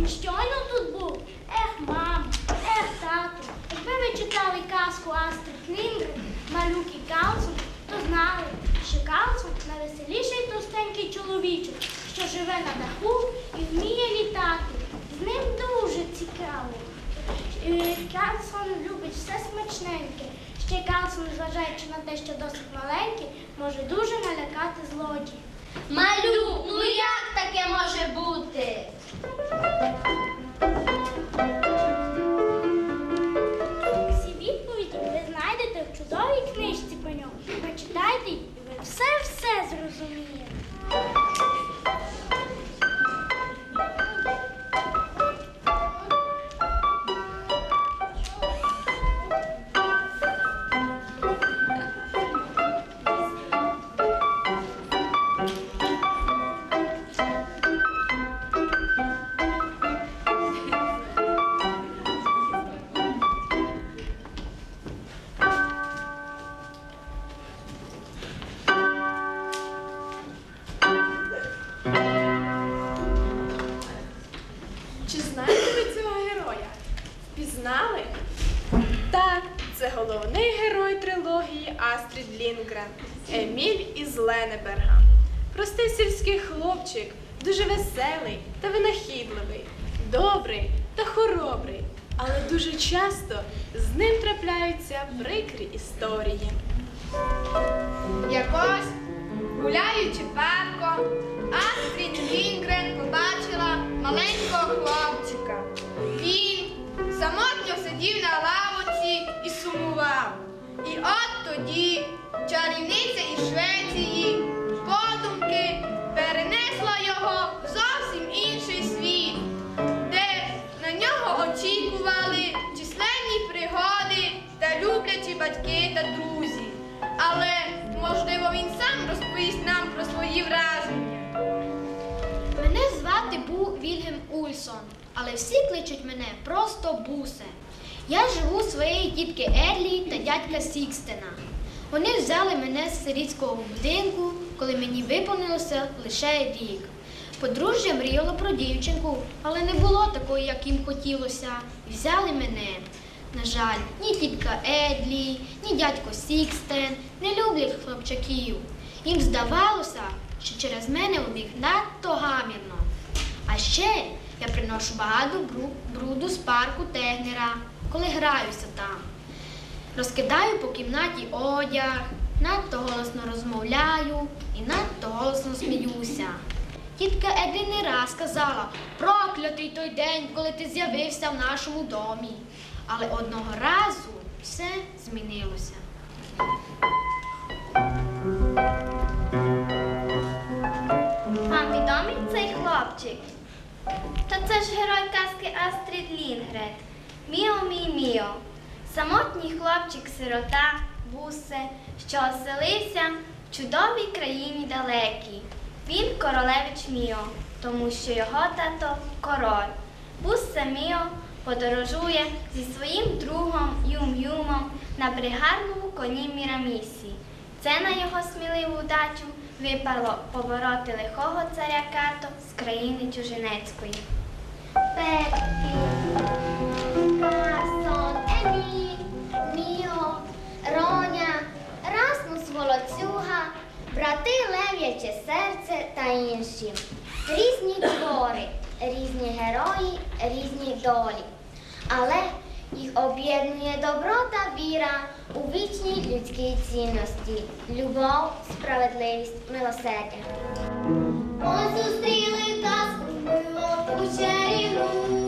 Він щойно тут був. Ех, мамо, ех, тату. Якби ви читали казку Астрид Лінгрен, малюк і Карлсон, то знали, що Карлсон найвеселіший товстенький чоловічок, що живе на даху і вміє літати. З ним дуже цікаво. Е, Карлсон любить все смачненьке. Ще Карлсон, зважаючи на те, що досить маленький, може дуже налякати злодіїв. Малюк, ну як трилогії Астрід Лінгрен Еміль із Ленеберга. Простий сільський хлопчик, дуже веселий та винахідливий, добрий та хоробрий, але дуже часто з ним трапляються прикрі історії. Якось, гуляючи парком, Астрід Лінгрен побачила маленького хлопчика. Він самотньо сидів на лавочці от тоді чарівниця із Швеції подумки перенесла його в зовсім інший світ, де на нього очікували численні пригоди та люблячі батьки та друзі. Але, можливо, він сам розповість нам про свої враження. Мене звати Бу Вільгем Ульсон, але всі кличуть мене просто Бусе. Я живу у своєї тітки Ерлі та дядька Сікстена. Вони взяли мене з сирітського будинку, коли мені виповнилося лише рік. Подружжя мріяло про дівчинку, але не було такої, як їм хотілося, і взяли мене. На жаль, ні тітка Едлі, ні дядько Сікстен не люблять хлопчаків. Їм здавалося, що через мене у них надто гамірно. А ще я приношу багато бруду з парку Тегнера, коли граюся там. Розкидаю по кімнаті одяг, надто голосно розмовляю і надто голосно сміюся. Тітка Едлі не раз казала, проклятий той день, коли ти з'явився в нашому домі. Але одного разу все змінилося. Вам відомий цей хлопчик? Та це ж герой казки Астрід Лінгрен. Міо мій міо. Самотній хлопчик-сирота, бусе, що оселився в чудовій країні далекій. Він королевич Міо, тому що його тато король. Бусе Міо подорожує зі своїм другом Юм-Юмом на бригарному коні Мірамісі. Це на його сміливу дачу випало побороти лихого царя Като з країни чужинецької. Пеппі, серце. Різні твори, різні герої, різні долі. Але їх об'єднує добро та віра у вічній людській цінності, любов, справедливість, милосердя. Ми зустріли казку у чарівну,